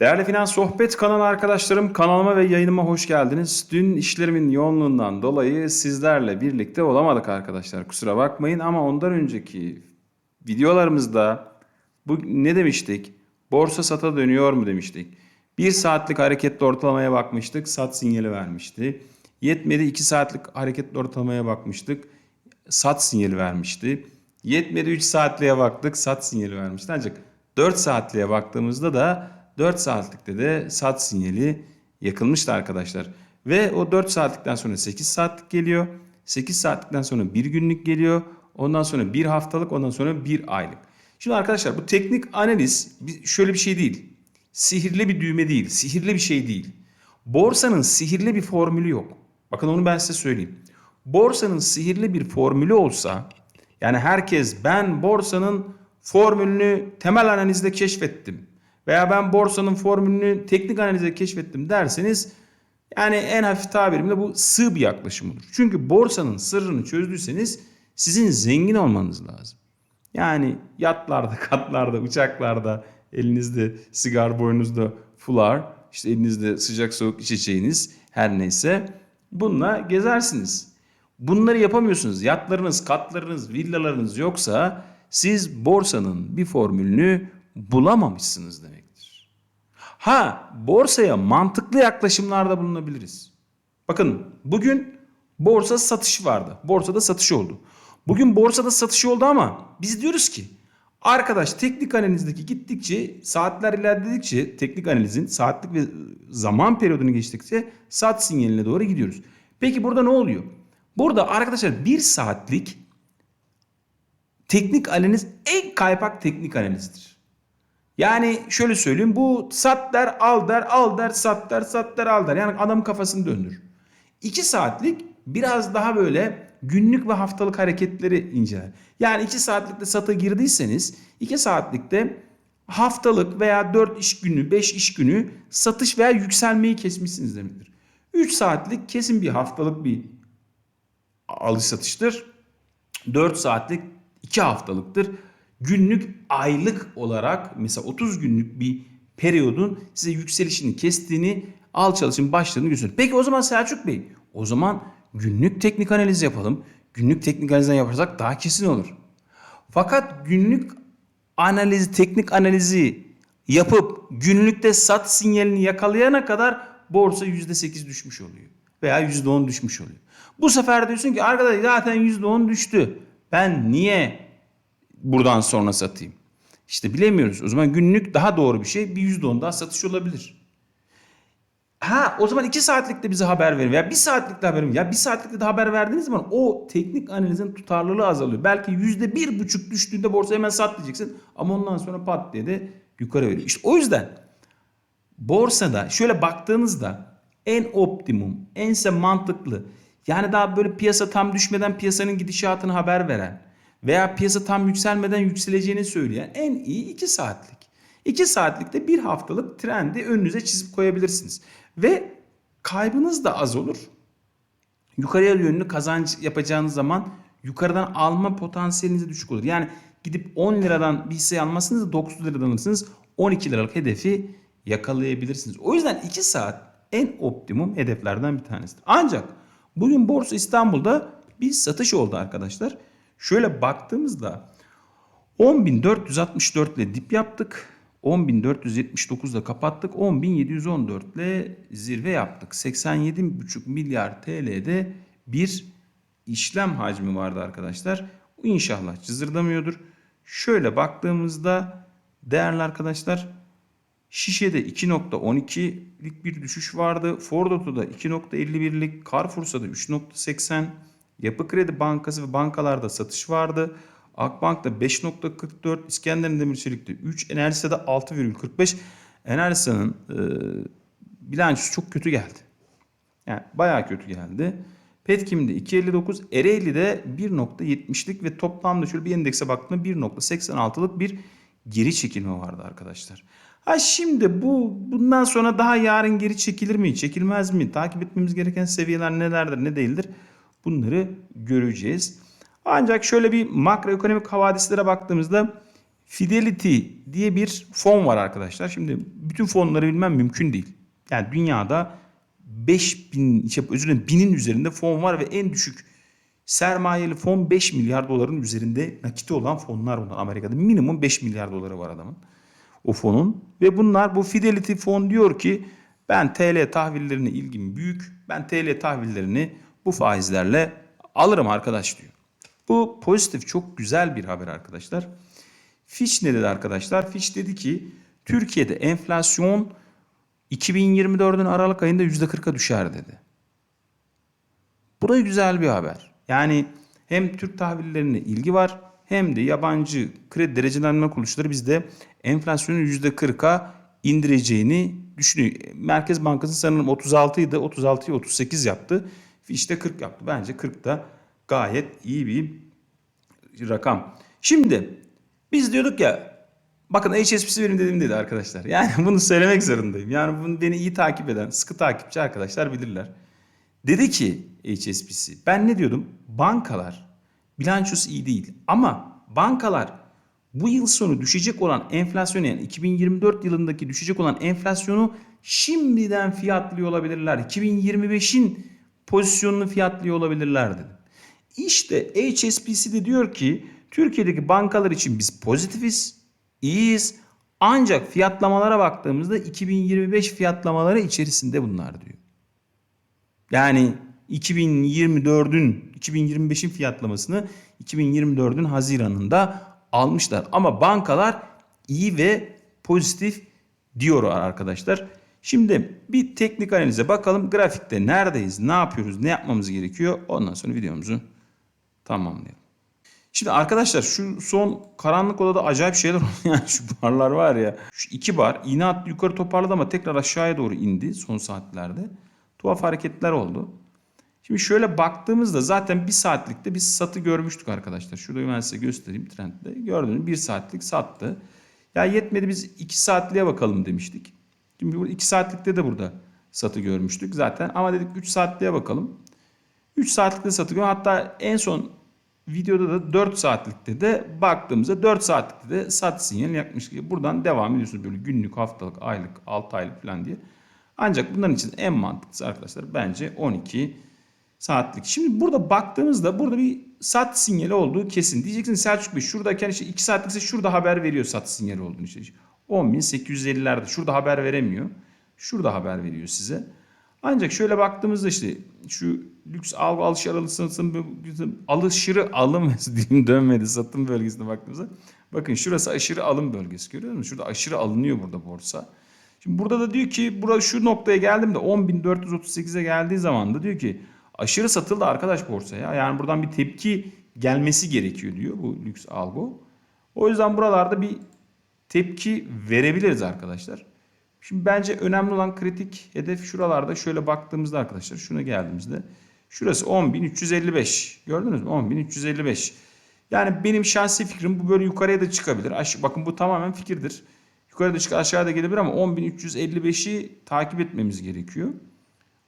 Değerli Finans Sohbet kanalı arkadaşlarım kanalıma ve yayınıma hoş geldiniz. Dün işlerimin yoğunluğundan dolayı sizlerle birlikte olamadık arkadaşlar. Kusura bakmayın ama ondan önceki videolarımızda bu ne demiştik? Borsa sata dönüyor mu demiştik. Bir saatlik hareketli ortalamaya bakmıştık. Sat sinyali vermişti. Yetmedi 2 saatlik hareketli ortalamaya bakmıştık. Sat sinyali vermişti. Yetmedi 3 saatliğe baktık. Sat sinyali vermişti. Ancak 4 saatliğe baktığımızda da 4 saatlikte de sat sinyali yakılmıştı arkadaşlar. Ve o 4 saatlikten sonra 8 saatlik geliyor. 8 saatlikten sonra 1 günlük geliyor. Ondan sonra 1 haftalık ondan sonra 1 aylık. Şimdi arkadaşlar bu teknik analiz şöyle bir şey değil. Sihirli bir düğme değil. Sihirli bir şey değil. Borsanın sihirli bir formülü yok. Bakın onu ben size söyleyeyim. Borsanın sihirli bir formülü olsa yani herkes ben borsanın formülünü temel analizde keşfettim veya ben borsanın formülünü teknik analizde keşfettim derseniz yani en hafif tabirimle bu sığ bir yaklaşım olur. Çünkü borsanın sırrını çözdüyseniz sizin zengin olmanız lazım. Yani yatlarda, katlarda, uçaklarda, elinizde sigar, boynunuzda fular, işte elinizde sıcak soğuk içeceğiniz her neyse bununla gezersiniz. Bunları yapamıyorsunuz. Yatlarınız, katlarınız, villalarınız yoksa siz borsanın bir formülünü bulamamışsınız demektir. Ha, borsaya mantıklı yaklaşımlarda bulunabiliriz. Bakın bugün borsa satış vardı. Borsada satış oldu. Bugün borsada satış oldu ama biz diyoruz ki arkadaş teknik analizdeki gittikçe saatler ilerledikçe teknik analizin saatlik ve zaman periyodunu geçtikçe sat sinyaline doğru gidiyoruz. Peki burada ne oluyor? Burada arkadaşlar bir saatlik teknik analiz en kaypak teknik analizdir. Yani şöyle söyleyeyim bu sat der al der al der sat der sat der al der. Yani adamın kafasını döndür. 2 saatlik biraz daha böyle günlük ve haftalık hareketleri inceler. Yani 2 saatlikte sata girdiyseniz 2 saatlikte haftalık veya 4 iş günü 5 iş günü satış veya yükselmeyi kesmişsiniz demektir. 3 saatlik kesin bir haftalık bir alış satıştır. 4 saatlik 2 haftalıktır. Günlük aylık olarak mesela 30 günlük bir periyodun size yükselişini kestiğini alçalışın başladığını gösteriyor. Peki o zaman Selçuk Bey o zaman günlük teknik analiz yapalım. Günlük teknik analizden yaparsak daha kesin olur. Fakat günlük analizi, teknik analizi yapıp günlükte sat sinyalini yakalayana kadar borsa %8 düşmüş oluyor. Veya %10 düşmüş oluyor. Bu sefer diyorsun ki arkadaş zaten %10 düştü. Ben niye buradan sonra satayım? İşte bilemiyoruz. O zaman günlük daha doğru bir şey. Bir %10 daha satış olabilir. Ha o zaman 2 saatlikte bize haber verin veya 1 saatlikte haber verin. Ya 1 saatlikte de haber verdiğiniz zaman o teknik analizin tutarlılığı azalıyor. Belki %1,5 düştüğünde borsa hemen sat diyeceksin. Ama ondan sonra pat diye de yukarı veriyor. İşte o yüzden borsada şöyle baktığınızda en optimum, ense mantıklı yani daha böyle piyasa tam düşmeden piyasanın gidişatını haber veren veya piyasa tam yükselmeden yükseleceğini söyleyen en iyi 2 saatlik. 2 saatlikte bir haftalık trendi önünüze çizip koyabilirsiniz. Ve kaybınız da az olur. Yukarıya yönlü kazanç yapacağınız zaman yukarıdan alma potansiyeliniz düşük olur. Yani gidip 10 liradan bir hisse almazsınız da 9 liradan alırsınız 12 liralık hedefi yakalayabilirsiniz. O yüzden 2 saat en optimum hedeflerden bir tanesidir. Ancak bugün Borsa İstanbul'da bir satış oldu arkadaşlar. Şöyle baktığımızda 10.464 ile dip yaptık. 10.479 ile kapattık. 10.714 ile zirve yaptık. 87,5 milyar TL'de bir işlem hacmi vardı arkadaşlar. Bu inşallah cızırdamıyordur. Şöyle baktığımızda değerli arkadaşlar Şişe'de 2.12'lik bir düşüş vardı. Ford Oto'da 2.51'lik, Carrefour'da 3.80, Yapı Kredi Bankası ve bankalarda satış vardı. Akbank'ta 5.44, İskenderun Demirçelik'te 3, Enerjisa'da 6,45. Enerjisa'nın e, bilançosu çok kötü geldi. Yani bayağı kötü geldi. Petkim'de 2.59, Ereğli'de 1.70'lik ve toplamda şöyle bir endekse baktığımda 1.86'lık bir geri çekilme vardı arkadaşlar. Ha şimdi bu bundan sonra daha yarın geri çekilir mi, çekilmez mi? Takip etmemiz gereken seviyeler nelerdir, ne değildir? Bunları göreceğiz. Ancak şöyle bir makroekonomik havadislere baktığımızda Fidelity diye bir fon var arkadaşlar. Şimdi bütün fonları bilmem mümkün değil. Yani dünyada 5000, şey, özür dilerim, binin üzerinde fon var ve en düşük sermayeli fon 5 milyar doların üzerinde nakiti olan fonlar bunlar Amerika'da. Minimum 5 milyar doları var adamın o fonun. Ve bunlar bu Fidelity fon diyor ki ben TL tahvillerine ilgim büyük. Ben TL tahvillerini bu faizlerle alırım arkadaş diyor. Bu pozitif çok güzel bir haber arkadaşlar. Fitch ne dedi arkadaşlar? Fitch dedi ki Türkiye'de enflasyon 2024'ün Aralık ayında %40'a düşer dedi. Bu da güzel bir haber. Yani hem Türk tahvillerine ilgi var hem de yabancı kredi derecelenme kuruluşları bizde enflasyonu %40'a indireceğini düşünüyor. Merkez Bankası sanırım 36 idi. 36'yı 38 yaptı. De 40 yaptı. Bence 40 da gayet iyi bir rakam. Şimdi biz diyorduk ya bakın HSBC verin dedim dedi arkadaşlar. Yani bunu söylemek zorundayım. Yani bunu beni iyi takip eden sıkı takipçi arkadaşlar bilirler. Dedi ki HSBC ben ne diyordum? Bankalar bilançosu iyi değil ama bankalar bu yıl sonu düşecek olan enflasyonu yani 2024 yılındaki düşecek olan enflasyonu şimdiden fiyatlıyor olabilirler. 2025'in pozisyonunu fiyatlıyor olabilirler dedim. İşte HSBC de diyor ki Türkiye'deki bankalar için biz pozitifiz, iyiyiz. Ancak fiyatlamalara baktığımızda 2025 fiyatlamaları içerisinde bunlar diyor. Yani 2024'ün 2025'in fiyatlamasını 2024'ün Haziran'ında almışlar. Ama bankalar iyi ve pozitif diyorlar arkadaşlar. Şimdi bir teknik analize bakalım. Grafikte neredeyiz, ne yapıyoruz, ne yapmamız gerekiyor. Ondan sonra videomuzu tamamlayalım. Şimdi arkadaşlar şu son karanlık odada acayip şeyler oldu. Yani şu barlar var ya. Şu iki bar iğne attı yukarı toparladı ama tekrar aşağıya doğru indi son saatlerde. Tuhaf hareketler oldu. Şimdi şöyle baktığımızda zaten bir saatlikte biz satı görmüştük arkadaşlar. Şurada ben size göstereyim trendde. Gördüğünüz bir saatlik sattı. Ya yetmedi biz iki saatliğe bakalım demiştik. Şimdi bu iki saatlikte de burada satı görmüştük zaten. Ama dedik 3 saatliğe bakalım. 3 saatlikte satı görüyor. Hatta en son videoda da 4 saatlikte de baktığımızda 4 saatlikte de sat sinyali yakmış. Buradan devam ediyorsunuz böyle günlük, haftalık, aylık, 6 aylık falan diye. Ancak bunların için en mantıklısı arkadaşlar bence 12 saatlik. Şimdi burada baktığımızda burada bir sat sinyali olduğu kesin. Diyeceksiniz Selçuk Bey şuradayken işte 2 saatlikse şurada haber veriyor sat sinyali olduğunu işte. 10.850'lerde şurada haber veremiyor. Şurada haber veriyor size. Ancak şöyle baktığımızda işte şu lüks algı alışır alışır alışırı alım dönmedi satım bölgesine baktığımızda. Bakın şurası aşırı alım bölgesi görüyor musunuz? Şurada aşırı alınıyor burada borsa. Şimdi burada da diyor ki burada şu noktaya geldim de 10.438'e geldiği zaman da diyor ki aşırı satıldı arkadaş borsaya. Yani buradan bir tepki gelmesi gerekiyor diyor bu lüks algo. O yüzden buralarda bir tepki verebiliriz arkadaşlar. Şimdi bence önemli olan kritik hedef şuralarda şöyle baktığımızda arkadaşlar şuna geldiğimizde şurası 10.355 gördünüz mü 10.355 yani benim şahsi fikrim bu böyle yukarıya da çıkabilir. Aş bakın bu tamamen fikirdir. Yukarıda çık aşağıda gelebilir ama 10.355'i takip etmemiz gerekiyor.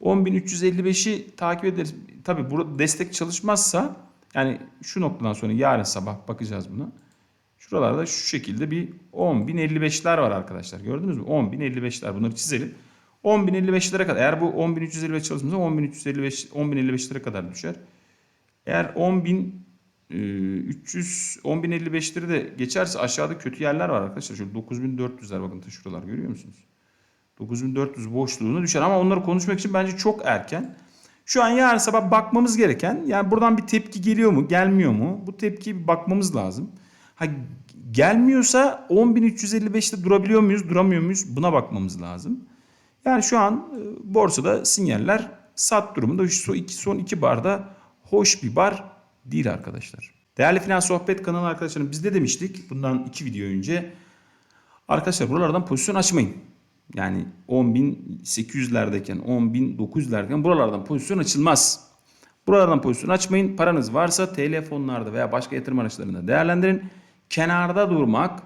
10.355'i takip ederiz. Tabi burada destek çalışmazsa yani şu noktadan sonra yarın sabah bakacağız buna. Şuralarda şu şekilde bir 10.055'ler var arkadaşlar. Gördünüz mü? 10.055'ler bunları çizelim. 10.055'lere kadar eğer bu 10.355 çalışmazsa 10.355 10.055'lere kadar düşer. Eğer 10.300 10.055'leri e, de geçerse aşağıda kötü yerler var arkadaşlar. Şöyle 9.400'ler bakın ta şuralar görüyor musunuz? 9400 boşluğuna düşer ama onları konuşmak için bence çok erken. Şu an yarın sabah bakmamız gereken yani buradan bir tepki geliyor mu gelmiyor mu? Bu tepkiye bir bakmamız lazım. Ha, gelmiyorsa 10.355'te durabiliyor muyuz duramıyor muyuz buna bakmamız lazım. Yani şu an e, borsada sinyaller sat durumunda şu son iki, barda hoş bir bar değil arkadaşlar. Değerli Finans Sohbet kanalı arkadaşlarım biz de demiştik bundan iki video önce. Arkadaşlar buralardan pozisyon açmayın. Yani 10.800'lerdeyken 10.900'lerdeyken buralardan pozisyon açılmaz. Buralardan pozisyon açmayın. Paranız varsa TL fonlarda veya başka yatırım araçlarında değerlendirin. Kenarda durmak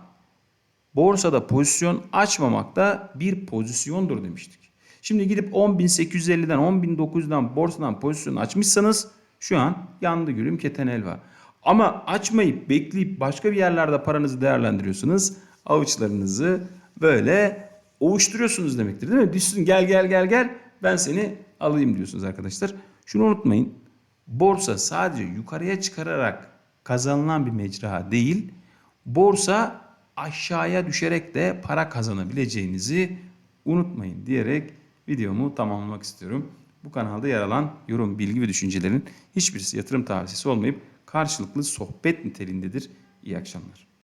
borsada pozisyon açmamak da bir pozisyondur demiştik. Şimdi gidip 10.850'den 10.900'den borsadan pozisyon açmışsanız şu an yandı gülüm keten elva. Ama açmayıp bekleyip başka bir yerlerde paranızı değerlendiriyorsunuz. Avuçlarınızı böyle ovuşturuyorsunuz demektir değil mi? Düşsün gel gel gel gel ben seni alayım diyorsunuz arkadaşlar. Şunu unutmayın. Borsa sadece yukarıya çıkararak kazanılan bir mecra değil. Borsa aşağıya düşerek de para kazanabileceğinizi unutmayın diyerek videomu tamamlamak istiyorum. Bu kanalda yer alan yorum, bilgi ve düşüncelerin hiçbirisi yatırım tavsiyesi olmayıp karşılıklı sohbet niteliğindedir. İyi akşamlar.